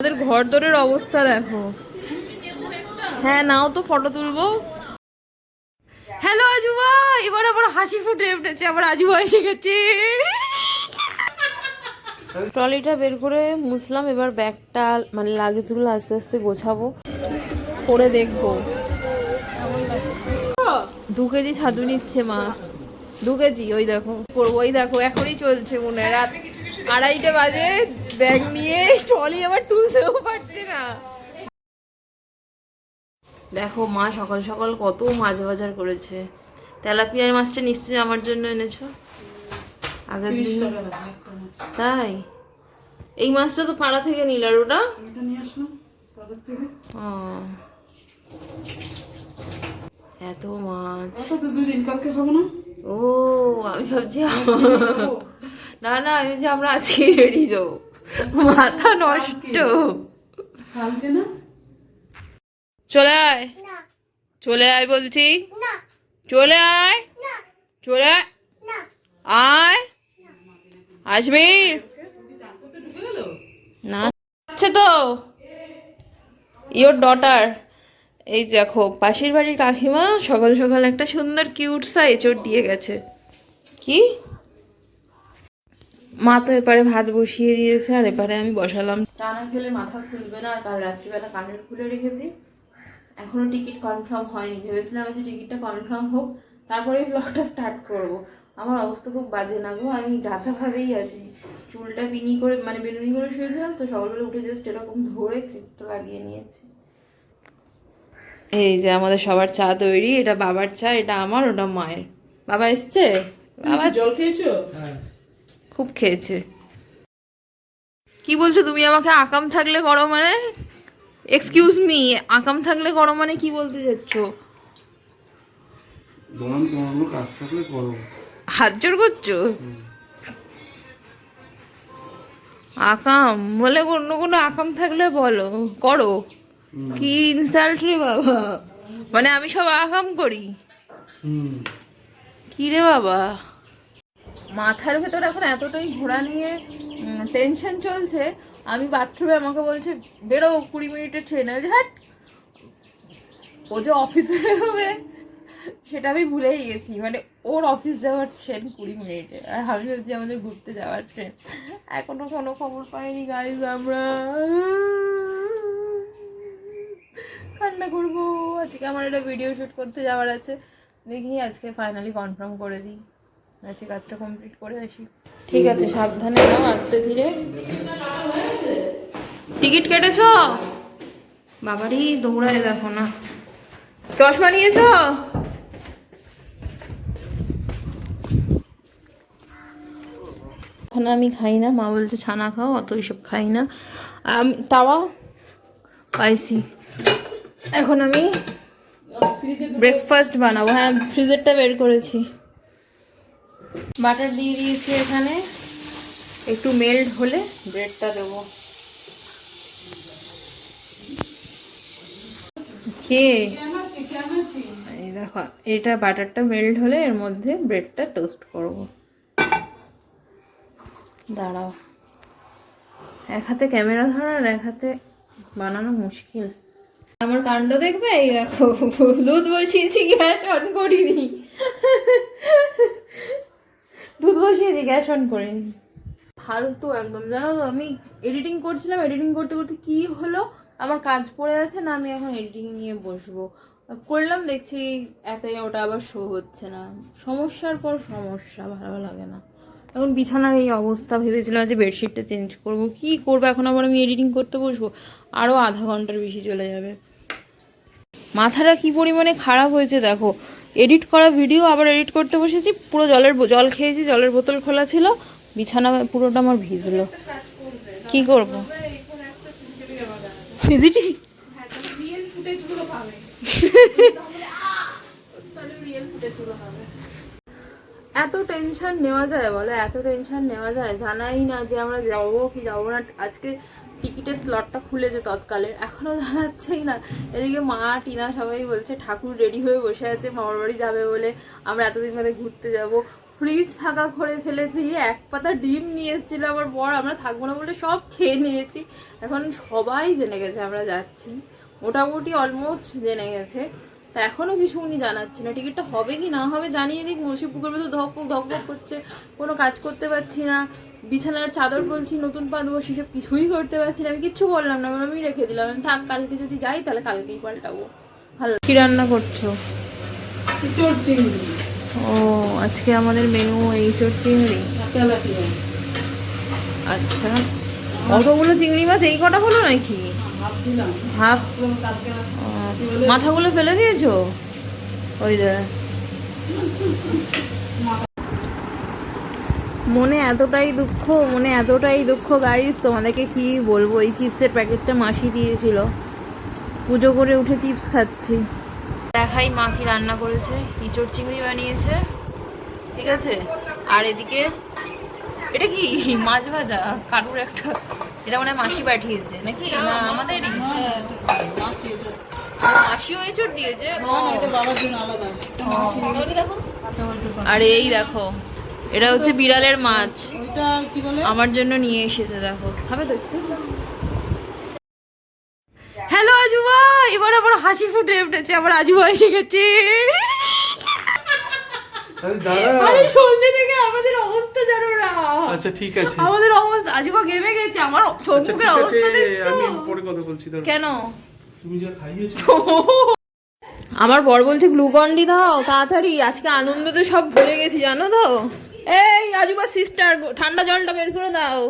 আমাদের ঘর দরের অবস্থা দেখো। হ্যাঁ নাও তো ফটো তুলবো। হ্যালো আজু আজুবা এবার আবার হাসি ফুটে উঠেছে, আবার আজুবা এসে গেছে। ট্রলিটা বের করে মুসলাম এবার ব্যাগটা মানে লাগেজগুলো আস্তে আস্তে গোছাবো। করে দেখব। দু কেজি ছাদু নিচ্ছে মা। দু কেজি, ওই দেখো। ওই দেখো, এখনই চলছে মনে রাত আড়াইটে বাজে। ব্যাগ নিয়ে ট্রলি আবার তুলতেও পারছে না। দেখো মা সকাল সকাল কত মাছ বাজার করেছে। তেলাপিয়ার মাছটা নিশ্চয়ই আমার জন্য এনেছো? আগের দিন তাই? এই মাছটা তো পাড়া থেকে নিল আর ওটা। এত মাছ। দুদিন কালকে খাব ও আমি ভাবছি না না আমি যে আমরা আজকে বেরিয়ে যাব। মাথা নষ্ট। কালকে না? চলে আয়। চলে আয় বলছি। চলে আয়। চলে আয় আয়। আসবি। না। আছে তো। ইয়োর ডটার এই দেখো পাশের বাড়ির কাকিমা সকাল সকাল একটা সুন্দর কিউট সা এচোর দিয়ে গেছে। কি? মা তো এপারে ভাত বসিয়ে দিয়েছে আর এপারে আমি বসালাম। চা না খেলে মাথা খুলবে না আর কাল রাত্রিবেলা কানের খুলে রেখেছি। এখনও টিকিট কনফার্ম হয়নি ভেবেছিলাম যে টিকিটটা কনফার্ম হোক তারপরে ব্লগটা স্টার্ট করব। আমার অবস্থা খুব বাজে না গো আমি যাতাভাবেই আছি। চুলটা বিনি করে মানে বেনুনি করে শুয়েছিলাম তো সকালবেলা উঠে জাস্ট এরকম ধরে ক্লিপটা লাগিয়ে নিয়েছি। এই যে আমাদের সবার চা তৈরি এটা বাবার চা এটা আমার ওটা মায়ের। বাবা এসছে? বাবা জল খেয়েছো? খুব খেয়েছে। কি বলছো তুমি আমাকে আকাম থাকলে করো মানে? এক্সকিউজ মি আকাম থাকলে করো মানে কি বলতে চাচ্ছ? হাত জোর করছ? আকাম বলে অন্য কোনো আকাম থাকলে বলো করো। কি ইনসাল্ট রে বাবা? মানে আমি সব আকাম করি। কি রে বাবা? মাথার ভেতর এখন এতটাই ঘোরা নিয়ে টেনশন চলছে, আমি বাথরুমে আমাকে বলছে, বেরো, কুড়ি মিনিটের ট্রেনে হ্যাট! ও যে অফিসে বেরোবে, সেটা আমি ভুলেই গেছি। মানে ওর অফিস যাওয়ার ট্রেন কুড়ি মিনিটে। আর আমি ভাবছি আমাদের ঘুরতে যাওয়ার ট্রেন এখনও কোনো খবর পাইনি গাইজ আমরা। কান্না করব। আজকে আমার একটা ভিডিও শ্যুট করতে যাওয়ার আছে। দেখি, আজকে ফাইনালি কনফার্ম করে দিই। আজকে কাজটা কমপ্লিট করে আসি। ঠিক আছে, সাবধানে নাও, আস্তে ধীরে। টিকিট কেটেছ? বাবারই দৌড়ায় দেখো না। চশমা নিয়েছ? এখন আমি খাই না। মা বলছে, ছানা খাও, অত এইসব খাই না। আমি, তাওয়া, পাইছি। এখন আমি ব্রেকফাস্ট বানাবো। হ্যাঁ ফ্রিজেরটা বের করেছি। বাটার দিয়ে দিয়েছি এখানে। একটু মেল্ট হলে ব্রেডটা দেবো। কে? এই দেখো, এটা বাটারটা মেল্ট হলে এর মধ্যে ব্রেডটা টোস্ট করব। দাঁড়াও। এক হাতে ক্যামেরা ধরা আর এক হাতে বানানো মুশকিল। আমার কাণ্ড দেখবে? এই দেখো দুধ বসিয়েছি, গ্যাস অন করিনি। দুধ বসিয়েছি গ্যাস অন করিনি। ফালতু একদম। জানো তো, আমি এডিটিং করছিলাম এডিটিং করতে করতে কি হলো? আমার কাজ পড়ে আছে না, আমি এখন এডিটিং নিয়ে বসবো। করলাম, দেখছি অ্যাপে ওটা আবার শো হচ্ছে না। সমস্যার পর সমস্যা, ভালো লাগে না। এখন বিছানার এই অবস্থা, ভেবেছিলাম যে বেডশিটটা চেঞ্জ করব। কি করব? এখন আবার আমি এডিটিং করতে বসবো? আরও আধা ঘণ্টার বেশি চলে যাবে। মাথাটা কি পরিমাণে খারাপ হয়েছে দেখো। এডিট করা ভিডিও আবার এডিট করতে বসেছি, পুরো জলের জল খেয়েছি, জলের বোতল খোলা ছিল, বিছানা পুরোটা আমার ভিজলো। কি করব? এত টেনশন নেওয়া যায় বলো, এত টেনশন নেওয়া যায়, জানাই না যে আমরা যাব কি যাব না। আজকে টিকিটের স্লটটা খুলেছে তৎকালে। এখনও জানাচ্ছেই না। এদিকে মা, টিনা সবাই বলছে, ঠাকুর রেডি হয়ে বসে আছে, মামার বাড়ি যাবে বলে। আমরা এতদিন ধরে ঘুরতে যাব। ফ্রিজ ফাঁকা করে ফেলেছি, এক পাতা ডিম নিয়ে এসেছিল আমার বর। আমরা থাকব না বলে সব খেয়ে নিয়েছি। এখন সবাই জেনে গেছে আমরা যাচ্ছি। মোটামুটি অলমোস্ট জেনে গেছে। তা এখনও কিছু উনি জানাচ্ছি না। টিকিটটা হবে কি না হবে জানিয়ে দিক। মুর্শিদ পুকুর তো ধক ধক ধক করছে। কোনো কাজ করতে পারছি না। বিছানার চাদর বলছি নতুন পাতবো সেসব কিছুই করতে পারছি না। আমি কিচ্ছু করলাম না আমি রেখে দিলাম আমি থাক কালকে যদি যাই তাহলে কালকেই পাল্টাবো। ভালো কি রান্না করছ? ও আজকে আমাদের মেনু এই চোর চিংড়ি? আচ্ছা। অতগুলো চিংড়ি মাছ এই কটা হলো নাকি? হাফ মাথাগুলো ফেলে দিয়েছ? ওই যে। মনে এতটাই দুঃখ মনে এতটাই দুঃখ গাইস তোমাদেরকে কি বলব? এই চিপসের প্যাকেটটা মাসি দিয়েছিল। পুজো করে উঠে চিপস খাচ্ছি। দেখাই মা কি রান্না করেছে ইঁচড় চিংড়ি বানিয়েছে ঠিক আছে? আর এদিকে এটা কি? মাছ ভাজা কারুর একটা এটা মানে মাসি পাঠিয়েছে নাকি? না আমাদেরই। মাসিও এঁচড় দিয়েছে? ও। এটা বাবার জন্য আলাদা। আর এই দেখো এটা হচ্ছে বিড়ালের মাছ। ওইটা কি বলে? আমার জন্য নিয়ে এসেছে দেখো। খাবে তো একটু? হ্যালো আজুবা এবার আবার হাসি ফুটে উঠেছে আবার আজুবা এসে গেছে। আরে সন্ধ্যে থেকে আমাদের অবস্থা জানো না। আচ্ছা ঠিক আছে। আমাদের অবস্থা আজুবা ঘেমে গেছে আমার আচ্ছা চোখের অবস্থা দেখছ? আমি পরে কথা বলছি ধরো কেন? তুমি যা খাইয়েছো। আমার বর বলছে গ্লুকন ডি দাও তাড়াতাড়ি আজকে আনন্দ তো সব ভুলে গেছি জানো তো? এই আজুবা সিস্টার ঠান্ডা জলটা বের করে দাও।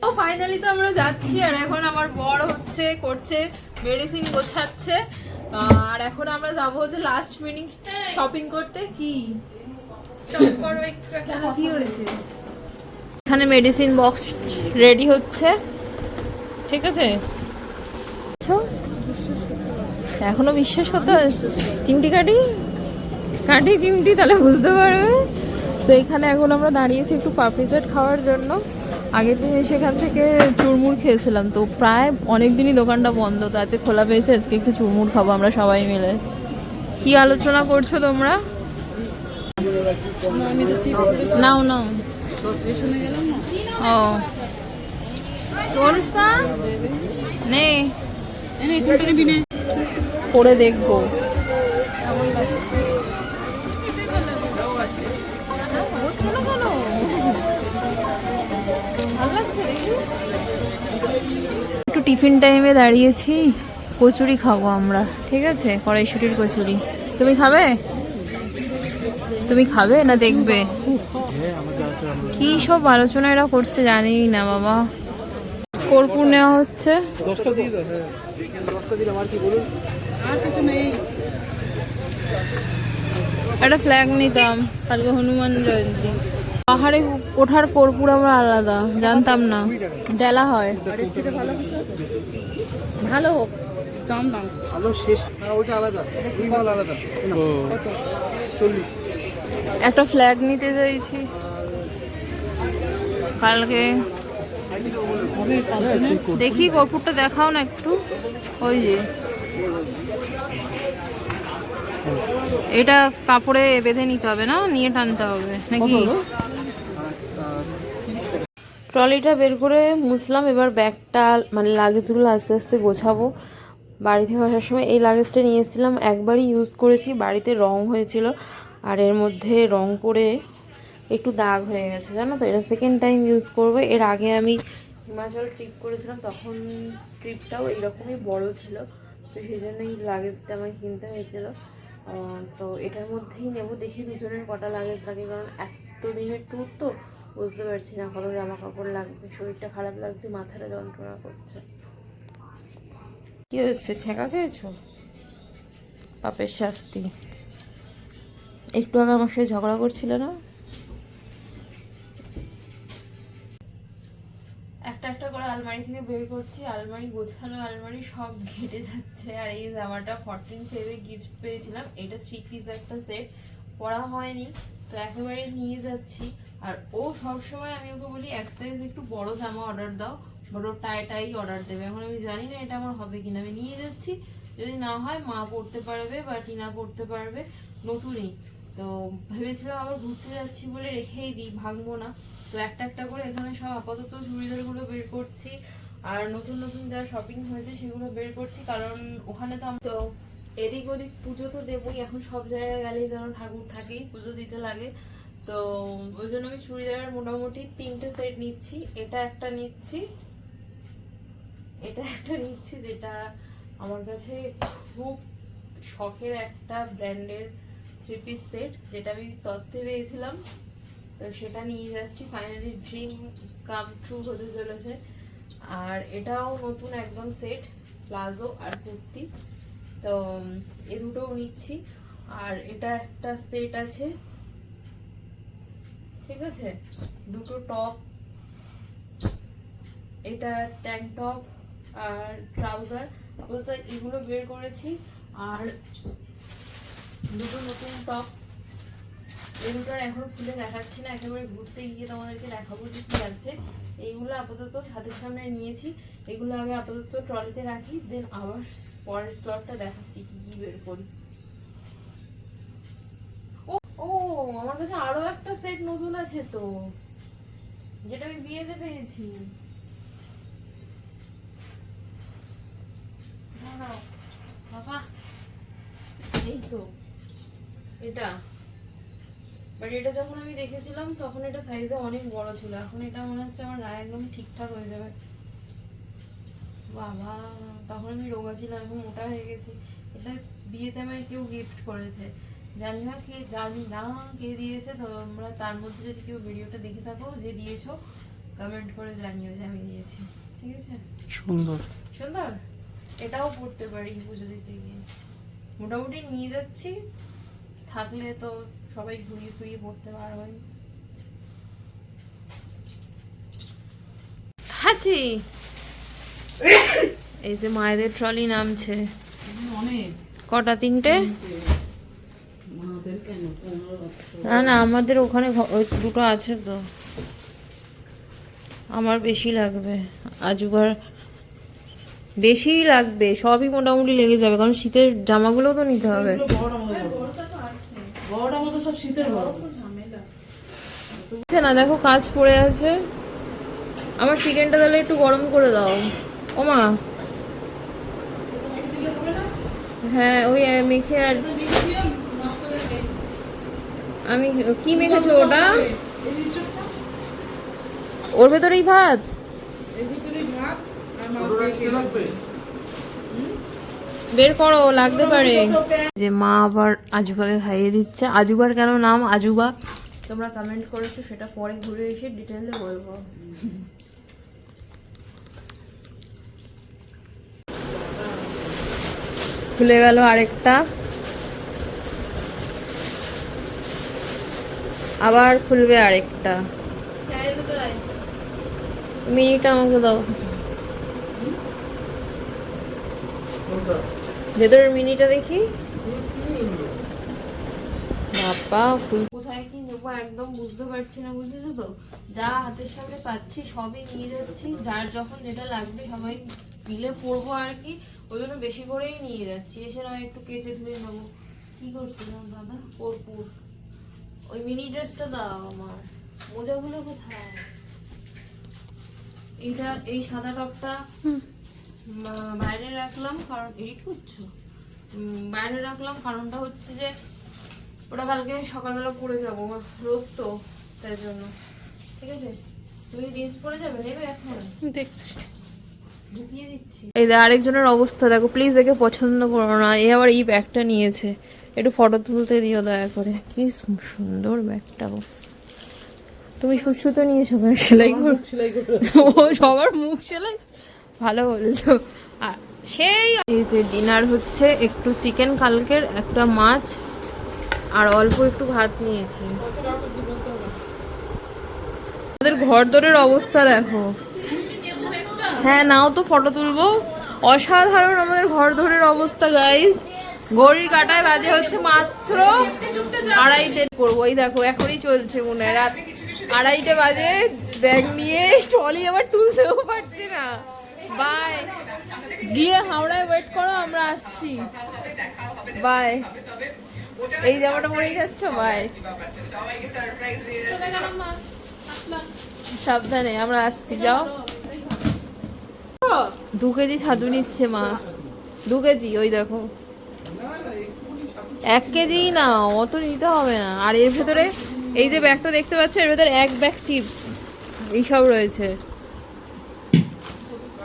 তো ফাইনালি তো আমরা যাচ্ছি আর এখন আমার বর হচ্ছে করছে মেডিসিন গোছাচ্ছে। আর এখন আমরা যাব হচ্ছে লাস্ট মিনিট শপিং করতে। কি? কি হয়েছে? এখানে মেডিসিন বক্স রেডি হচ্ছে। ঠিক আছে? আচ্ছা। এখনও বিশ্বাস করতে? চিমটি কাটি? কাটি চিমটি তাহলে বুঝতে পারবে। তো এখানে এখন আমরা দাঁড়িয়েছি একটু পাপড়ি চাট খাওয়ার জন্য। আগের দিন সেখান থেকে চুরমুর খেয়েছিলাম। তো প্রায় অনেক দিনই দোকানটা বন্ধ তো আজকে খোলা পেয়েছে আজকে একটু চুরমুর খাব আমরা সবাই মিলে। কি আলোচনা করছ তোমরা? নাও নাও। ও। তো অনুষ্কা নে এনে কোনটা নিবি নে। করে দেখব। টিফিন টাইমে দাঁড়িয়েছি কচুরি খাব আমরা ঠিক আছে? কড়াইশুটির কচুরি। তুমি খাবে? তুমি খাবে না দেখবে? কি সব আলোচনা এরা করছে জানি না বাবা। কর্পূর নেওয়া হচ্ছে। দশটা দিয়ে দাও হ্যাঁ। দশটা দিলাম আর কি বলুন? আর কিছু নেই। একটা ফ্ল্যাগ নিতাম কালকে হনুমান জয়ন্তী। পাহাড়ে ওঠার কর্পূর আমরা আলাদা জানতাম না। ডেলা হয়। ভালো হোক দাম দাম। আলো শেষ হ্যাঁ, ওইটা আলাদা। মাল আলাদা। চল্লিশ। একটা ফ্ল্যাগ নিতে চাইছি। কালকে। দেখি কর্পূরটা দেখাও না একটু। ওই যে। এটা কাপড়ে বেঁধে নিতে হবে না? নিয়ে টানতে হবে। নাকি? ট্রলিটা বের করে মুছলাম। এবার ব্যাগটা মানে লাগেজগুলো আস্তে আস্তে গোছাবো। বাড়ি থেকে আসার সময় এই লাগেজটা নিয়ে এসেছিলাম একবারই ইউজ করেছি। বাড়িতে রং হয়েছিল। আর এর মধ্যে রং করে একটু দাগ হয়ে গেছে, জানো তো? এটা সেকেন্ড টাইম ইউজ করব। এর আগে আমি হিমাচল ট্রিপ করেছিলাম, তখন ট্রিপটাও এরকমই বড় ছিল। তো সেই জন্য এই লাগেজটা আমাকে কিনতে হয়েছিল। তো এটার মধ্যেই নেব। দেখি দুজনের কটা লাগেজ লাগে, কারণ এত দিনের ট্যুর তো বুঝতে পারছি না কত জামা কাপড় লাগবে শরীরটা খারাপ লাগছে মাথাটা যন্ত্রণা করছে। কি হয়েছে? ছেঁকা খেয়েছো? পাপের শাস্তি। একটু আগে আমার সাথে ঝগড়া করছিল না? একটা একটা করে আলমারি থেকে বের করছি আলমারি গোছানো আলমারি সব ঘেটে যাচ্ছে। আর এই জামাটা ফরটিন ফেভে গিফট পেয়েছিলাম। এটা থ্রি পিস একটা সেট পরা হয়নি, তো একেবারে নিয়ে যাচ্ছি। আর ও সবসময় আমি ওকে বলি, এক সাইজ একটু বড় জামা অর্ডার দাও। বড় টাই টাই অর্ডার দেবে। এখন আমি জানি না এটা আমার হবে কিনা। আমি নিয়ে যাচ্ছি। যদি না হয়, মা পড়তে পারবে বা টিনা পড়তে পারবে, নতুনই। তো ভেবেছিলাম আবার ঘুরতে যাচ্ছি বলে রেখেই দিই, ভাঙবো না। তো একটা একটা করে এখানে সব আপাতত চুড়িদারগুলো বের করছি। আর নতুন নতুন যা শপিং হয়েছে সেগুলো বের করছি। কারণ ওখানে তো আমি তো এদিক ওদিক পুজো তো দেবই, এখন সব জায়গায় গেলেই যেন ঠাকুর থাকেই, পুজো দিতে লাগে। তো ওই জন্য আমি চুড়িদারের মোটামুটি তিনটে সেট নিচ্ছি, এটা একটা নিচ্ছি, এটা একটা নিচ্ছি, যেটা আমার কাছে খুব শখের একটা ব্র্যান্ডের থ্রি পিস সেট যেটা আমি তত্ত্বে পেয়েছিলাম। তো সেটা নিয়ে যাচ্ছি ফাইনালি ড্রিম কাম ট্রু হতে চলেছে। আর এটাও নতুন একদম সেট প্লাজো আর কুর্তি। তো এ দুটোও নিচ্ছি। আর এটা একটা সেট আছে। ঠিক আছে? দুটো টপ। এটা ট্যাঙ্ক টপ আর ট্রাউজার আপাতত এগুলো বের করেছি। আর দুটো নতুন টপ। এই দুটোর এখন খুলে দেখাচ্ছি না। একেবারে ঘুরতে গিয়ে তোমাদেরকে দেখাবো যে কি লাগছে এইগুলো আপাতত হাতের সামনে নিয়েছি। এগুলো আগে আপাতত ট্রলিতে রাখি দেন আবার পরের স্লটটা দেখাচ্ছি কি কি বের করি। ও ও আমার কাছে আরও একটা সেট নতুন আছে তো যেটা আমি বিয়েতে পেয়েছি। দাঁড়াও, বাবা এই তো এটা। বাট এটা যখন আমি দেখেছিলাম তখন এটা সাইজে অনেক বড় ছিল। এখন এটা মনে হচ্ছে আমার গায়ে একদম ঠিকঠাক হয়ে যাবে। বাবা তখন আমি রোগা ছিলাম এখন মোটা হয়ে গেছি। এটা বিয়েতে আমায় কেউ গিফট করেছে। জানি না কে জানি না কে দিয়েছে। তোমরা তার মধ্যে যদি কেউ ভিডিওটা দেখে থাকো যে দিয়েছ কমেন্ট করে জানিও যে আমি দিয়েছি। ঠিক আছে? সুন্দর। সুন্দর? এটাও পড়তে পারি পুজো দিতে গিয়ে। মোটামুটি নিয়ে যাচ্ছি। থাকলে তো সবাই ঘুরিয়ে ফুরিয়ে পড়তে পারবেন। হাঁচি! এই যে মায়েদের ট্রলি নামছে। অনেক। কটা তিনটে? না না আমাদের ওখানে ওই দুটো আছে তো। আমার বেশি লাগবে। আজুবার বেশিই লাগবে। সবই মোটামুটি লেগে যাবে কারণ শীতের জামাগুলো তো নিতে হবে। সব শীতের বড় হচ্ছে না দেখো কাজ পড়ে আছে। আমার চিকেনটা তাহলে একটু গরম করে দাও। ও মা। হ্যাঁ ওই মেখে আর আমি কি মেখেছো ওটা? ওর ভেতরেই ভাত? বের করো লাগতে পারে। যে মা আবার আজুবাকে খাইয়ে দিচ্ছে। আজুবার কেন নাম? আজুবা। তোমরা কমেন্ট করেছ সেটা পরে ঘুরে এসে ডিটেলে বলব। খুলে গেল আরেকটা। আবার খুলবে আরেকটা। মিনিট আমাকে দাও। ভেতরের মিনিটা দেখি। বাবা ফুল কোথায় কি নেব একদম বুঝতে পারছি না বুঝেছ তো? যা হাতের সামনে পাচ্ছি সবই নিয়ে যাচ্ছি। যার যখন যেটা লাগবে সবাই মিলে পরবো আর কি ওই জন্য বেশি করেই নিয়ে যাচ্ছি। এসে নয় একটু কেচে ধুয়ে নেব। কি করছিলাম দাদা? কর্পূর ওই মিনি ড্রেসটা দাও আমার। মোজাগুলো কোথায়? এইটা এই সাদা টপটা বাইরে রাখলাম কারণ এডিট করছ বাইরে রাখলাম কারণটা হচ্ছে যে ওটা কালকে সকালবেলা পরে যাব আমার রোগ তো তাই জন্য। ঠিক আছে? তুমি জিন্স পরে যাবে নেবে এখন? দেখছি। ঢুকিয়ে দিচ্ছি। এই আরেকজনের অবস্থা দেখো প্লিজ একে পছন্দ করো না। এ আবার এই ব্যাগটা নিয়েছে। একটু ফটো তুলতে দিও দয়া করে। কি সুন্দর ব্যাগটা তুমি সুস্থ তো নিয়েছো সেলাই করো। সেলাই করে। ও সবার মুখ সেলাই? ভালো বলছো। আর সেই এই যে ডিনার হচ্ছে, একটু চিকেন কালকের, একটা মাছ, আর অল্প একটু ভাত নিয়েছি। আমাদের ঘর দরের অবস্থা দেখো। হ্যাঁ নাও তো ফটো তুলবো। অসাধারণ আমাদের ঘর ধরের অবস্থা গাইজ ঘড়ির কাটায় বাজে হচ্ছে মাত্র আড়াইটে। করব, এই দেখো, এখনই চলছে মনে রাত আড়াইটে বাজে, ব্যাগ নিয়ে ট্রলি আবার তুলতেও পারছি না। বাই গিয়ে হাওড়ায় ওয়েট করো, আমরা আসছি। বাই এই জামাটা পরেই যাচ্ছ? বাই সাবধানে, আমরা আসছি, যাও। দু কেজি ছাতু নিচ্ছে মা। দু কেজি, ওই দেখো। এক কেজি না, অত নিতে হবে না। আর এর ভেতরে, এই যে ব্যাগটা দেখতে পাচ্ছ, এর ভেতরে এক ব্যাগ চিপস এইসব রয়েছে।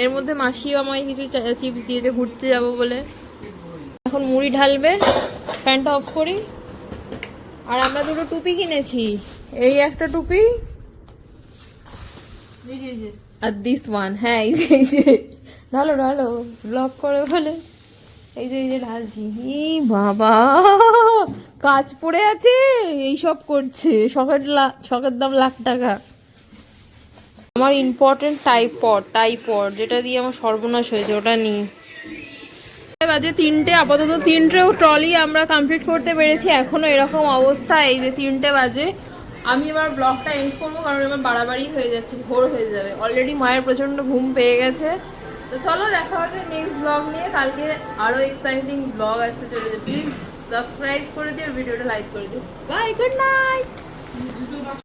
এর মধ্যে মাসিও আমায় কিছু চিপস দিয়েছে, ঘুরতে যাব বলে। এখন মুড়ি ঢালবে ফ্যানটা অফ করি। আর আমরা দুটো টুপি কিনেছি। এই একটা টুপি আর দিস ওয়ান হ্যাঁ এই যে এই যে। ঢালো ঢালো ব্লক করে বলে। এই যে এই যে ঢালছি। বাবা! কাজ পড়ে আছে এইসব করছে। শখের লা- শখের দাম লাখ টাকা। আমার ইম্পর্টেন্ট টাইপড টাইপড যেটা দিয়ে আমার সর্বনাশ হয়েছে ওটা নিই বাজে তিনটে, আপাতত তিনটেও ট্রলি আমরা কমপ্লিট করতে পেরেছি, এখনও এরকম অবস্থা এই যে তিনটে বাজে। আমি এবার ব্লগটা এন্ড করব, কারণ আমার বাড়াবাড়ি হয়ে যাচ্ছে, ভোর হয়ে যাবে। অলরেডি মায়ের প্রচণ্ড ঘুম পেয়ে গেছে। তো চলো, দেখা হচ্ছে নেক্সট ব্লগ নিয়ে। কালকে আরও এক্সাইটিং ব্লগ আসতে চলেছে। প্লিজ সাবস্ক্রাইব করে দিও ভিডিওটা লাইক করে দিও। Bye good night